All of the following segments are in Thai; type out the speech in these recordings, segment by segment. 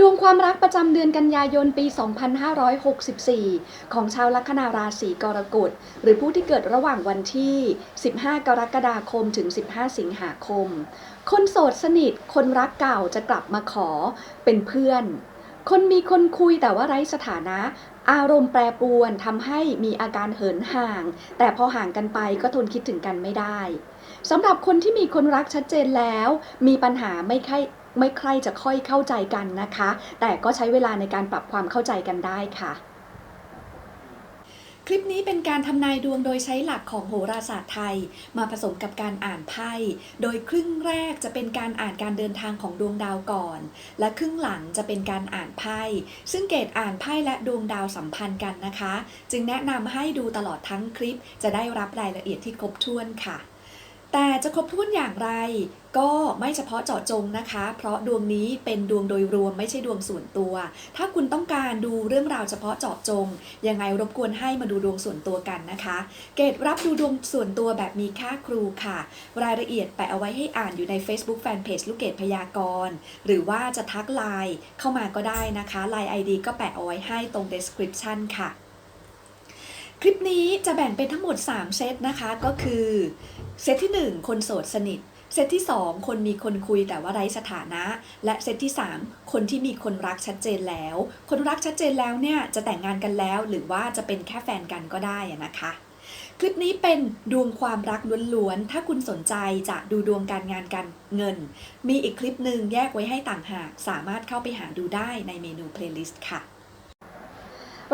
ดวงความรักประจำเดือนกันยายนปี 2564 ของชาวลัคนาราศีกรกฎ หรือผู้ที่เกิดระหว่างวันที่ 15 กรกฎาคมถึง 15 สิงหาคม คนโสดสนิท คนรักเก่าจะกลับมาขอเป็นเพื่อน คนมีคนคุยแต่ว่าไร้สถานะอารมณ์แปรปรวนทำให้มีอาการเหินห่าง แต่พอห่างกันไปก็ทนคิดถึงกันไม่ได้สำหรับคนที่มีคนรักชัดเจนแล้ว มีปัญหาไม่ค่อย ไม่ใครจะค่อยเข้าใจกันนะคะ แต่ก็ใช้เวลาในการปรับความเข้าใจกันได้ค่ะ คลิปนี้เป็นการทำนายดวงโดยใช้หลักของโหราศาสตร์ไทย มาผสมกับการอ่านไพ่ โดยครึ่งแรกจะเป็นการอ่านการเดินทางของดวงดาวก่อน และครึ่งหลังจะเป็นการอ่านไพ่ ซึ่งเกตอ่านไพ่และดวงดาวสัมพันธ์กันนะคะ จึงแนะนำให้ดูตลอดทั้งคลิปจะได้รับรายละเอียดที่ครบถ้วนค่ะ แต่จะครบถ้วนอย่างไร ก็ไม่เฉพาะเจาะจงนะคะ เพราะดวงนี้เป็นดวงโดยรวมไม่ใช่ดวงส่วนตัว ถ้าคุณต้องการดูเรื่องราวเฉพาะเจาะจง ยังไงรบกวนให้มาดูดวงส่วนตัวกันนะคะ เกรดรับดูดวงส่วนตัวแบบมีค่าครูค่ะ รายละเอียดแปะเอาไว้ให้อ่านอยู่ใน Facebook Fanpage ลูกเกดพยากรณ์หรือว่าจะทักไลน์เข้ามาก็ได้นะคะไลน์ ID ก็แปะเอาไว้ให้ตรง description ค่ะ คลิปนี้จะแบ่งเป็นทั้งหมด 3 เซตนะคะก็คือ เซตที่ 1 คนโสดสนิท เซตที่ 2 คนมีคนคุยแต่ว่าไร้สถานะ และเซตที่ 3 คนที่มีคนรักชัดเจนแล้ว คนรักชัดเจนแล้วเนี่ยจะแต่งงานกันแล้ว หรือว่าจะเป็นแค่แฟนกันก็ได้นะคะคลิปนี้เป็นดวงความรักล้วนๆ ถ้าคุณสนใจจะดูดวงการงานการเงิน มีอีกคลิปหนึ่งแยกไว้ให้ต่างหาก สามารถเข้าไปหาดูได้ในเมนู playlist ค่ะ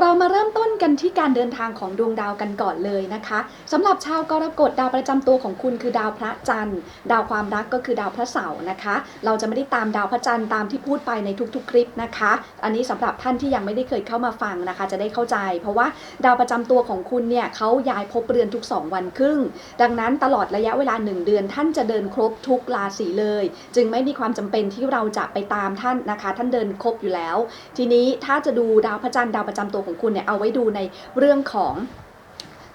เรามาเริ่มต้นกันที่การเดินทางของดวงดาวกันก่อนเลยนะคะสำหรับชาวกรกฎดาวประจำตัวของคุณคือดาวพระจันทร์ ดาวความรักก็คือดาวพระเสาร์นะคะ เราจะไม่ได้ตามดาวพระจันทร์ตามที่พูดไปในทุกๆ คลิปนะคะ อันนี้สำหรับท่านที่ยังไม่ได้เคยเข้ามาฟังนะคะ จะได้เข้าใจ เพราะว่าดาวประจำตัวของคุณเนี่ยเขาย้ายภพเรือนทุก 2 วันครึ่ง ดังนั้นตลอดระยะเวลา 1 เดือน ท่านจะเดินครบทุกราศีเลย จึงไม่มีความจำเป็นที่เราจะไปตามท่านนะคะ ท่านเดินครบอยู่แล้ว ทีนี้ถ้าจะดูดาวพระจันทร์ดาวประจำตัวของคุณเนี่ยเอาไว้ดูในเรื่องของ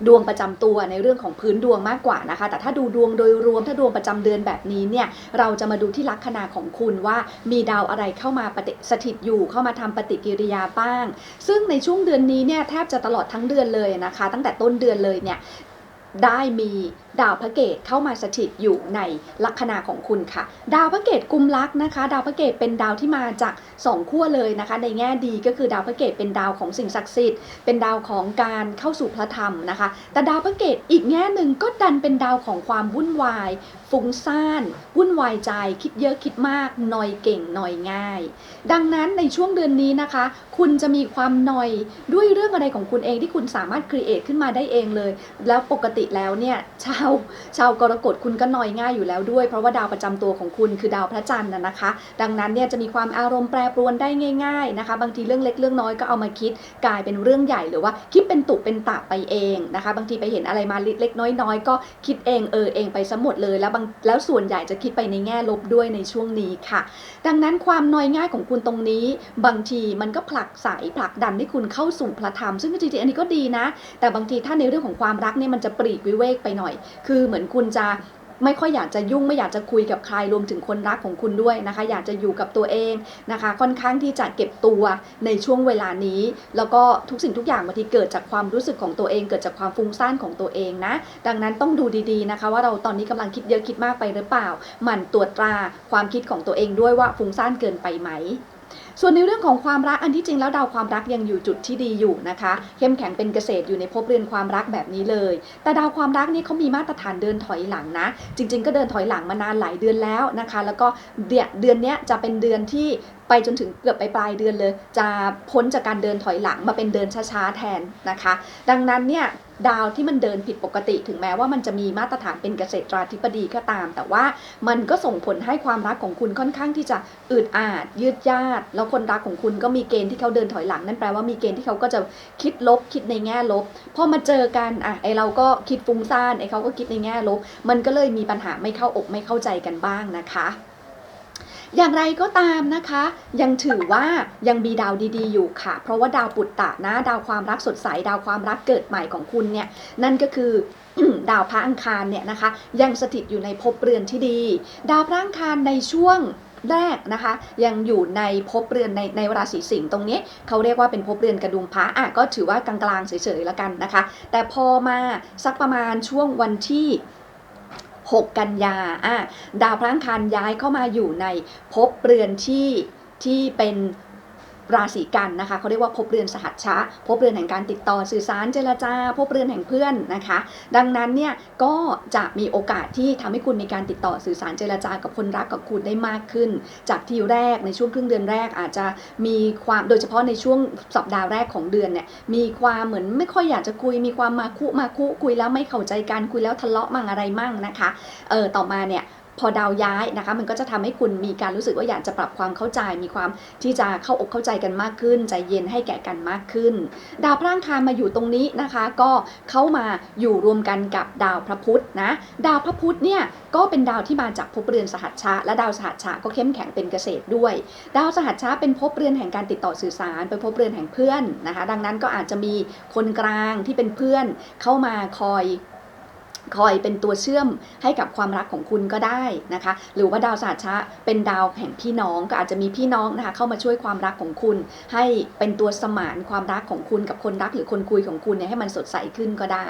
ดวงประจำตัวในเรื่องของพื้นดวงมากกว่านะคะ แต่ถ้าดูดวงโดยรวมถ้าดวงประจำเดือนแบบนี้เนี่ยเราจะมาดูที่ลัคนาของคุณว่ามีดาวอะไรเข้ามาปฏิสถิตอยู่เข้ามาทำปฏิกิริยาบ้าง ซึ่งในช่วงเดือนนี้เนี่ยแทบจะตลอดทั้งเดือนเลยนะคะ ตั้งแต่ต้นเดือนเลยเนี่ย ได้มีดาวพระเกตเข้ามาสถิตอยู่ในลัคนาของคุณค่ะ ดาวพระเกตกุมลักษ์นะคะ ดาวพระเกตเป็นดาวที่มาจากสองขั้วเลยนะคะ ในแง่ดีก็คือดาวพระเกตเป็นดาวของสิ่งศักดิ์สิทธิ์ เป็นดาวของการเข้าสู่พระธรรมนะคะ แต่ดาวพระเกตอีกแง่หนึ่งก็ดันเป็นดาวของความวุ่นวาย ฟุ้งซ่าน วุ่นวายใจ คิดเยอะคิดมากนอยเก่งนอยง่าย ดังนั้นในช่วงเดือนนี้นะคะ คุณจะมีความนอยด้วยเรื่องอะไรของคุณเองที่คุณสามารถครีเอทขึ้นมาได้เองเลย แล้วปกติแล้วเนี่ยชาวชาวกรกฎคุณก็นอยง่ายอยู่แล้วด้วย เพราะว่าดาวประจำตัวของคุณคือดาวพระจันทร์นะนะคะ ดังนั้นเนี่ยจะมีความอารมณ์แปรปรวนได้ง่าย ๆนะคะ บางทีเรื่องเล็กเรื่องน้อยก็เอามาคิด กลายเป็นเรื่องใหญ่หรือว่าคิดเป็นตุเป็นตะไปเองนะคะ บางทีไปเห็นอะไรมาเล็กๆน้อยๆก็คิดเองเออเองไปซะหมดเลย แล้วบางแล้วส่วนใหญ่จะคิดไปในแง่ลบด้วยในช่วงนี้ค่ะ ดังนั้นความน้อยง่ายของคุณตรงนี้ บางทีมันก็ผลักใสผลักดันให้คุณเข้าสู่พระธรรมซึ่งจริงๆอันนี้ก็ดีนะ แต่บางทีถ้าในเรื่องของความรักเนี่ยมันจะปรีกวิเวกไปหน่อย คือเหมือนคุณจะไม่ค่อยอยากจะยุ่งไม่อยากจะคุยกับใครรวมถึงคนรักของคุณด้วยนะคะ อยากจะอยู่กับตัวเองนะคะ ค่อนข้างที่จะเก็บตัวในช่วงเวลานี้ แล้วก็ทุกสิ่งทุกอย่างบางทีเกิดจากความรู้สึกของตัวเอง เกิดจากความฟุ้งซ่านของตัวเองนะ ดังนั้นต้องดูดีๆนะคะ ว่าเราตอนนี้กำลังคิดเยอะคิดมากไปหรือเปล่า หมั่นตรวจตราความคิดของตัวเองด้วยว่าฟุ้งซ่านเกินไปไหม ส่วนในเรื่องของความรักอันที่จริงแล้วดาวความรักยังอยู่จุดที่ดีอยู่นะคะ เข้มแข็งเป็นเกษตรอยู่ในภพเรือนความรักแบบนี้เลย แต่ดาวความรักนี่เขามีมาตรฐานเดินถอยหลังนะ จริง ๆ ก็เดินถอยหลังมานานหลายเดือนแล้วนะคะ แล้วก็เดือนเดือนนี้จะเป็นเดือนที่ไปจนถึงเกือบไปปลายเดือนเลย จะพ้นจากการเดินถอยหลังมาเป็นเดินช้าๆแทนนะคะ ดังนั้นเนี่ย ดาวที่มันเดินผิดปกติ ถึงแม้ว่ามันจะมีมาตรฐานเป็นเกษตราธิบดีก็ตาม แต่ว่ามันก็ส่งผลให้ความรักของคุณค่อนข้างที่จะอึดอัดยืดยาด แล้วคนรักของคุณก็มีเกณฑ์ที่เขาเดินถอยหลังนั่นแปลว่ามีเกณฑ์ที่เขาก็จะคิดลบคิดในแง่ลบพอมาเจอกันอะไอเราก็คิดฟุ้งซ่านไอเขาก็คิดในแง่ลบ มันก็เลยมีปัญหาไม่เข้าอกไม่เข้าใจกันบ้างนะคะ อย่างไรก็ตามนะคะ ยังถือว่ายังมีดาวดีๆอยู่ค่ะ เพราะว่าดาวปุตตะนะ ดาวความรักสดใส ดาวความรักเกิดใหม่ของคุณเนี่ย นั่นก็คือดาวพระอังคารเนี่ยนะคะ ยังสถิตอยู่ในภพเรือนที่ดี ดาวพระอังคารในช่วงแรกนะคะ ยังอยู่ในภพเรือนในในราศีสิงห์ตรงนี้เขาเรียกว่าเป็นภพเรือนกระดุมพระอะก็ถือว่ากลางๆเฉยๆแล้วกันนะคะ แต่พอมาสักประมาณช่วงวันที่ 6 กันยาอะดาวพระอังคารย้ายเข้ามาอยู่ในภพเรือนที่ที่เป็น ราศีกันนะคะเขาเรียกว่าภพเรือนสหัชชะภพเรือนแห่งการติดต่อสื่อสารเจรจาภพเรือนแห่งเพื่อนนะคะ ดังนั้นเนี่ยก็จะมีโอกาสที่ทำให้คุณมีการติดต่อสื่อสารเจรจากับคนรักกับคุณได้มากขึ้น จากที่แรกในช่วงครึ่งเดือนแรกอาจจะมีความโดยเฉพาะในช่วงสัปดาห์แรกของเดือนเนี่ยมีความเหมือนไม่ค่อยอยากจะคุย มีความมาคุมาคุคุยแล้วไม่เข้าใจกันคุยแล้วทะเลาะมั่งอะไรมั่งนะคะเออต่อมาเนี่ย พอดาวย้ายนะคะมันก็จะทำให้คุณมีการรู้สึกว่าอยากจะปรับความเข้าใจ มีความที่จะเข้าอกเข้าใจกันมากขึ้น ใจเย็นให้แก่กันมากขึ้น ดาวพระอังคารมาอยู่ตรงนี้นะคะ ก็เข้ามาอยู่รวมกันกับดาวพระพุธนะ ดาวพระพุธเนี่ยก็เป็นดาวที่มาจากภพเรือนสหัชชะ และดาวสหัชชะก็เข้มแข็งเป็นเกษตรด้วย ดาวสหัชชะเป็นภพเรือนแห่งการติดต่อสื่อสาร เป็นภพเรือนแห่งเพื่อนนะคะ ดังนั้นก็อาจจะมีคนกลางที่เป็นเพื่อนเข้ามาคอย คอยเป็นตัวเชื่อมให้กับความรักของคุณก็ได้นะคะ หรือว่าดาวสหัชชะเป็นดาวแห่งพี่น้องก็อาจจะมีพี่น้องนะคะเข้ามาช่วยความรักของคุณ ให้เป็นตัวสมานความรักของคุณกับคนรักหรือคนคุยของคุณเนี่ยให้มันสดใสขึ้นก็ได้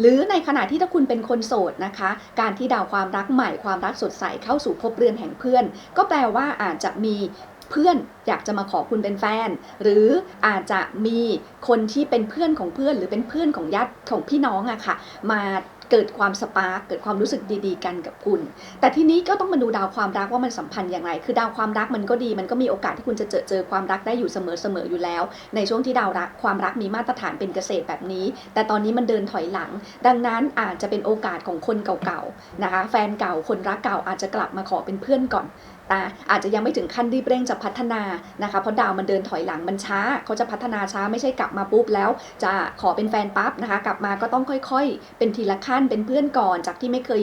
หรือในขณะที่ถ้าคุณเป็นคนโสดนะคะ การที่ดาวความรักใหม่ความรักสดใสเข้าสู่ภพเรือนแห่งเพื่อน ก็แปลว่าอาจจะมีเพื่อนอยากจะมาขอคุณเป็นแฟน หรืออาจจะมีคนที่เป็นเพื่อนของเพื่อน หรือเป็นเพื่อนของญาติของพี่น้องอะค่ะ มา เกิดความสปาร์กเกิดความรู้สึกดีๆ กันกับคุณ แต่ทีนี้ก็ต้องมาดูดาวความรักว่ามันสัมพันธ์อย่างไร คือดาวความรักมันก็ดี มันก็มีโอกาสที่คุณจะเจอเจอความรักได้อยู่เสมอๆอยู่แล้ว ในช่วงที่ดาวรักความรักมีมาตรฐานเป็นเกษตรแบบนี้ แต่ตอนนี้มันเดินถอยหลัง ดังนั้นอาจจะเป็นโอกาสของคนเก่าๆนะคะ แฟนเก่าคนรักเก่าอาจจะกลับมาขอเป็นเพื่อนก่อน นะอาจจะยังไม่ถึงขั้นรีบเร่งจะพัฒนานะคะเพราะดาวมันเดินถอยหลังมันช้าเขาจะพัฒนาช้าไม่ใช่กลับมาปุ๊บแล้ว จะขอเป็นแฟนปั๊บนะคะ กลับมาก็ต้องค่อยๆ เป็นทีละขั้นเป็นเพื่อนก่อนจากที่ไม่เคย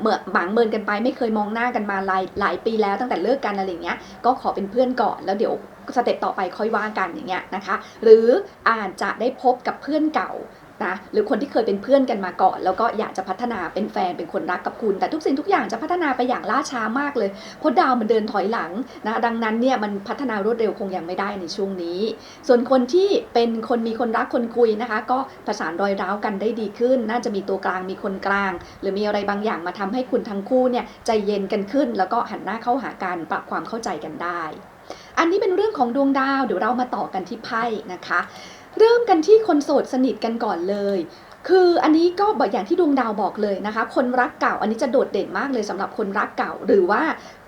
เหมือบางเมินกันไปไม่เคยมองหน้ากันมาหลายหลายปีแล้วตั้งแต่เลิกกันอะไรเงี้ยก็ขอเป็นเพื่อนก่อนแล้วเดี๋ยวสเต็ปต่อไปค่อยว่ากันอย่างเงี้ยนะคะ หรืออาจจะได้พบกับเพื่อนเก่า นะหรือคนที่เคยเป็นเพื่อนกันมาก่อน แล้วก็อยากจะพัฒนาเป็นแฟนเป็นคนรักกับคุณ แต่ทุกสิ่งทุกอย่างจะพัฒนาไปอย่างล่าช้ามากเลยเพราะดาวมันเดินถอยหลังนะดังนั้นเนี่ยมันพัฒนารวดเร็วคงยังไม่ได้ในช่วงนี้ ส่วนคนที่เป็นคนมีคนรักคนคุยนะคะ ก็ประสานรอยร้าวกันได้ดีขึ้น น่าจะมีตัวกลางมีคนกลาง หรือมีอะไรบางอย่างมาทำให้คุณทั้งคู่เนี่ยใจเย็นกันขึ้น แล้วก็หันหน้าเข้าหากันปรับความเข้าใจกันได้ อันนี้เป็นเรื่องของดวงดาวเดี๋ยวเรามาต่อกันที่ไพ่นะคะ เริ่มกันที่คนโสดสนิทกันก่อนเลย คืออันนี้ก็บอกอย่างที่ดวงดาวบอกเลยนะคะ คนรักเก่าอันนี้จะโดดเด่นมากเลยสำหรับคนรักเก่า หรือว่า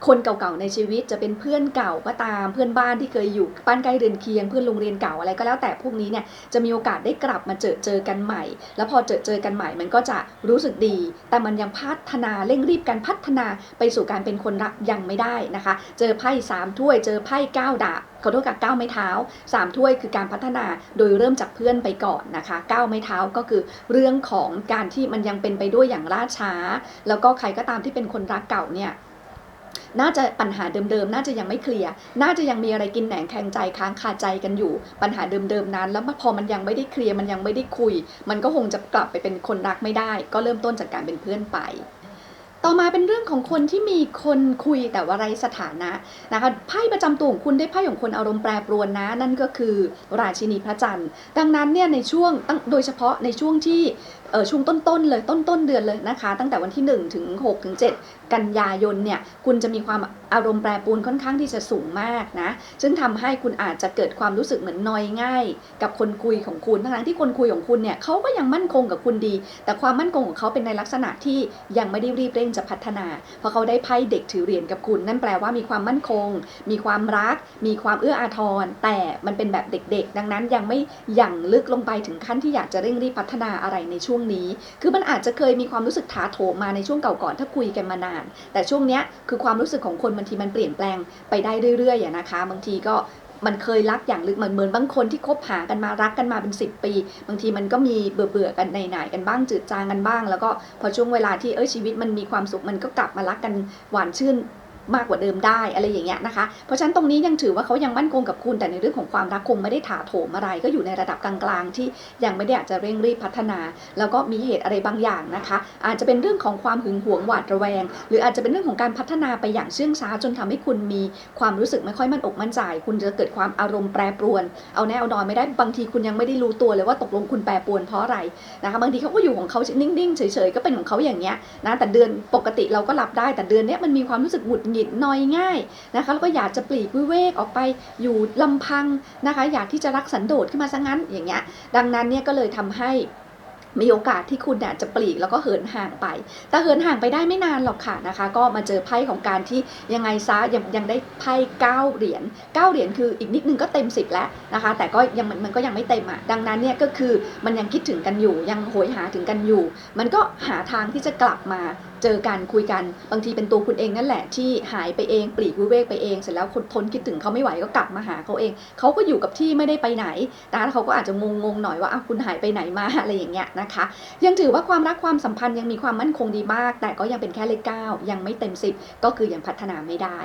คนเก่าๆในชีวิตจะเป็นเพื่อนเก่าก็ตามเพื่อนบ้านที่เคยอยู่บ้านใกล้เรือนเคียงเพื่อนโรงเรียนเก่าอะไรก็แล้วแต่พวกนี้เนี่ยจะมีโอกาสได้กลับมาเจอเจอกันใหม่ แล้วพอเจอเจอกันใหม่มันก็จะรู้สึกดี แต่มันยังพัฒนาเร่งรีบการพัฒนาไปสู่การเป็นคนรักยังไม่ได้นะคะ เจอไพ่สามถ้วยเจอไพ่เก้าดาบขอโทษกับเก้าไม้เท้าสามถ้วยคือการพัฒนาโดยเริ่มจากเพื่อนไปก่อนนะคะเก้าไม้เท้าก็คือเรื่องของการที่มันยังเป็นไปด้วยอย่างล่าช้า แล้วก็ใครก็ตามที่เป็นคนรักเก่าเนี่ย น่าจะปัญหาเดิมๆ น่าจะยังไม่เคลียร์ น่าจะยังมีอะไรกินแหนงแทงใจค้างคาใจกันอยู่ ปัญหาเดิมๆนั้น แล้วพอมันยังไม่ได้เคลียร์ มันยังไม่ได้คุย มันก็คงจะกลับไปเป็นคนรักไม่ได้ ก็เริ่มต้นจากการเป็นเพื่อนไปต่อมาเป็นเรื่องของคนที่มีคนคุยแต่ว่าไรสถานะนะคะไพ่ประจำตัวของคุณได้ไพ่ของคนอารมณ์แปรปรวนนะ นั่นก็คือราชินีพระจันทร์ ดังนั้นเนี่ยในช่วงโดยเฉพาะในช่วงที่ ช่วงต้นๆเลยต้นต้นๆเดือนเลยนะคะ ตั้งแต่วันที่ 1 ถึง6ถึง7กันยายนเนี่ยคุณจะมีความอารมณ์แปรปรวนค่อนข้างที่จะสูงมากนะซึ่งทำให้คุณอาจจะเกิดความรู้สึกเหมือนนอยง่าย กับคนคุยของคุณทั้งที่คนคุยของคุณเนี่ยเขาก็ยังมั่นคงกับคุณดี แต่ความมั่นคงของเขาเป็นในลักษณะที่ยังไม่ได้รีบเร่งจะพัฒนา เพราะเขาได้ไพ่เด็กถือเหรียญกับคุณ นั่นแปลว่ามีความมั่นคง มีความรัก มีความเอื้ออาทร แต่มันเป็นแบบเด็กๆ ดังนั้นยังไม่หยั่งลึกลงไปถึงขั้นที่อยากจะเร่งรีบพัฒนาอะไรในช่วงนี้ คือมันอาจจะเคยมีความรู้สึกถาโถมมาในช่วงเก่าก่อนถ้าคุยกันมานาน แต่ช่วงเนี้ยคือความรู้สึกของคนบางทีมันเปลี่ยนแปลงไปได้เรื่อยๆอะนะคะ บางทีก็มันเคยรักอย่างลึกเหมือนเหมือนบางคนที่คบหากันมารักกันมาเป็น 10 ปี บางทีมันก็มีเบื่อเบื่อๆกันในๆกันบ้างจืดจางกันบ้าง แล้วก็พอช่วงเวลาที่เอ้ยชีวิตมันมีความสุขมันก็กลับมารักกันหวานชื่น มากกว่าเดิมได้อะไรอย่างเงี้ยนะคะ เพราะฉะนั้นตรงนี้ยังถือว่าเขายังมั่นคงกับคุณแต่ในเรื่องของความรักคงไม่ได้ถาโถมอะไร ก็อยู่ในระดับกลางๆ ที่ยังไม่ได้อากจะเร่งรีบพัฒนา แล้วก็มีเหตุอะไรบางอย่างนะคะ อาจจะเป็นเรื่องของความหึงหวงหวาดระแวง หรืออาจจะเป็นเรื่องของการพัฒนาไปอย่างเชื่องช้าจนทำให้คุณมีความรู้สึกไม่ค่อยมั่นอกมั่นใจ คุณจะเกิดความอารมณ์แปรปรวน เอาแน่เอานอนไม่ได้บางทีคุณยังไม่ได้รู้ตัวเลยว่าตกลงคุณแปรปรวนเพราะอะไรนะคะบางทีเขาก็อยู่ของเขานิ่งๆเฉยๆก็เป็นของเขาอย่างเงี้ยนะแต่เดือนปกติเราก็รับได้แต่เดือนนี้มันมีความรู้สึกหงุดหงิดนอยง่ายนะคะแล้วก็อยากจะปลีกวิเวกออกไปอยู่ลำพังนะคะ อยากที่จะรักสันโดษขึ้นมาซะงั้นอย่างเงี้ยดังนั้นเนี่ยก็เลยทำให้ มีโอกาสที่คุณเนี่ยจะปลีกแล้วก็เหินห่างไป แต่เหินห่างไปได้ไม่นานหรอกค่ะนะคะ ก็มาเจอไพ่ของการที่ยังไงซะยังยังได้ไพ่9เหรียญ9เหรียญคืออีกนิดนึงก็เต็ม 10 แล้วนะคะ แต่ก็ยังมันมันก็ยังไม่เต็มอะดังนั้นเนี่ยก็คือมันยังคิดถึงกันอยู่ ยังโหยหาถึงกันอยู่ มันก็หาทางที่จะกลับมาเจอกันคุยกันบางทีเป็นตัวคุณเองนั่นแหละที่หายไปเองปลีกวิเวกไปเองเสร็จแล้วคนทนคิดถึงเขาไม่ไหวก็กลับมาหาเขาเองเขาก็อยู่กับที่ไม่ได้ไปไหนนะแล้วเขาก็อาจจะงงๆหน่อยว่าอ้าวคุณหายไปไหนมาอะไรอย่างเงี้ยนะคะ ยังถือว่าความรักความสัมพันธ์ยังมีความมั่นคงดีมาก แต่ก็ยังเป็นแค่เลขเก้ายังไม่เต็มสิบก็คือยังพัฒนาไม่ได้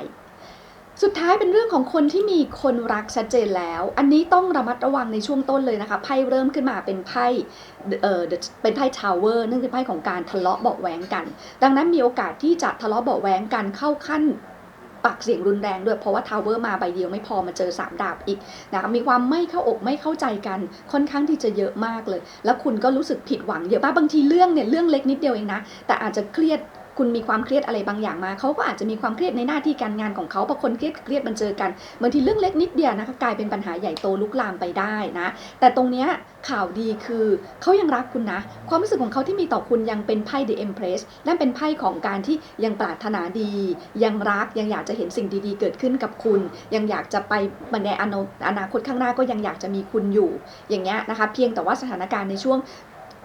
สุดท้ายเป็นเรื่องของคนที่มีคนรักชัดเจนแล้ว อันนี้ต้องระมัดระวังในช่วงต้นเลยนะคะไพ่เริ่มขึ้นมาเป็นไพ่เออเป็นไพ่ทาวเวอร์นั่นคือไพ่ของการทะเลาะเบาะแว้งกัน ดังนั้นมีโอกาสที่จะทะเลาะเบาะแว้งกันเข้าขั้น ปากเสียงรุนแรงด้วยเพราะว่าทาวเวอร์มาใบเดียวไม่พอมาเจอสามดาบอีกนะคะมีความไม่เข้าอกไม่เข้าใจกันค่อนข้างที่จะเยอะมากเลย แล้วคุณก็รู้สึกผิดหวังเยอะมากบางทีเรื่องเนี่ยเรื่องเล็กนิดเดียวเองนะ แต่อาจจะเครียด คุณมีความเครียดอะไรบางอย่างมาเขาก็อาจจะมีความเครียดในหน้าที่การงานของเขาพอคนเครียดเครียดมันเจอกันบางทีเรื่องเล็กนิดเดียวนะคะกลายเป็นปัญหาใหญ่โตลุกลามไปได้นะแต่ตรงเนี้ยข่าวดีคือเขายังรักคุณนะ ความรู้สึกของเขาที่มีต่อคุณยังเป็นไพ่ The Empress นั่นเป็นไพ่ของการที่ยังปรารถนาดี ยังรักยังอยากจะเห็นสิ่งดีๆ เกิดขึ้นกับคุณ ยังอยากจะไปในอนอนาคตข้างหน้าก็ยังอยากจะมีคุณอยู่ อย่างเงี้ยนะคะ เพียงแต่ว่าสถานการณ์ในช่วง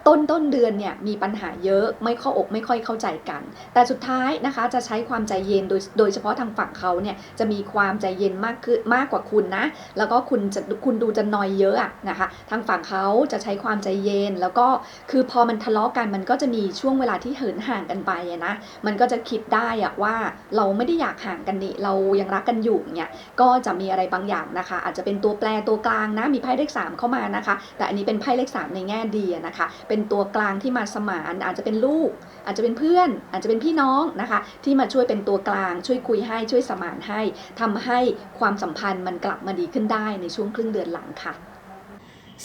ต้นต้นเดือนเนี่ยมีปัญหาเยอะไม่เข้าอกไม่ค่อยเข้าใจกัน แต่สุดท้ายนะคะจะใช้ความใจเย็นโดยโดยเฉพาะทางฝั่งเขาเนี่ยจะมีความใจเย็นมากขึ้นมากกว่าคุณนะ แล้วก็คุณจะคุณดูจะนอยเยอะอะนะคะทางฝั่งเขาจะใช้ความใจเย็นแล้วก็คือพอมันทะเลาะกันมันก็จะมีช่วงเวลาที่เหินห่างกันไปนะมันก็จะคิดได้อะว่าเราไม่ได้อยากห่างกันนี่เรายังรักกันอยู่เนี่ยก็จะมีอะไรบางอย่างนะคะ อาจจะเป็นตัวแปรตัวกลางนะมีไพ่เลขสามเข้ามานะคะ แต่อันนี้เป็นไพ่เลขสามในแง่ดีนะคะเป็นตัวกลางที่มาสมาน อาจจะเป็นลูก อาจจะเป็นเพื่อน อาจจะเป็นพี่น้องนะคะ ที่มาช่วยเป็นตัวกลาง ช่วยคุยให้ช่วยสมานให้ทำให้ความสัมพันธ์มันกลับมาดีขึ้นได้ในช่วงครึ่งเดือนหลังค่ะ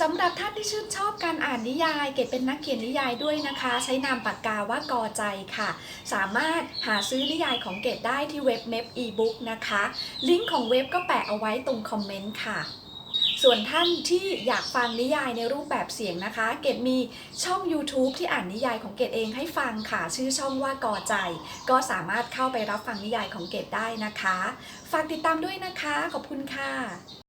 สำหรับท่านที่ชื่นชอบการอ่านนิยาย เกดเป็นนักเขียนนิยายด้วยนะคะ ใช้นามปากกาว่ากอใจค่ะ สามารถหาซื้อนิยายของเกดได้ที่เว็บเม p อีบุ๊กนะคะ ลิงก์ของเว็บก็แปะเอาไว้ตรงคอมเมนต์ค่ะ ส่วนท่านที่อยากฟังนิยายในรูปแบบเสียงนะคะ เกดมีช่อง YouTube ที่อ่านนิยายของเกดเองให้ฟังค่ะ ชื่อช่องว่ากอใจ ก็สามารถเข้าไปรับฟังนิยายของเกดได้นะคะ ฝากติดตามด้วยนะคะ ขอบคุณค่ะ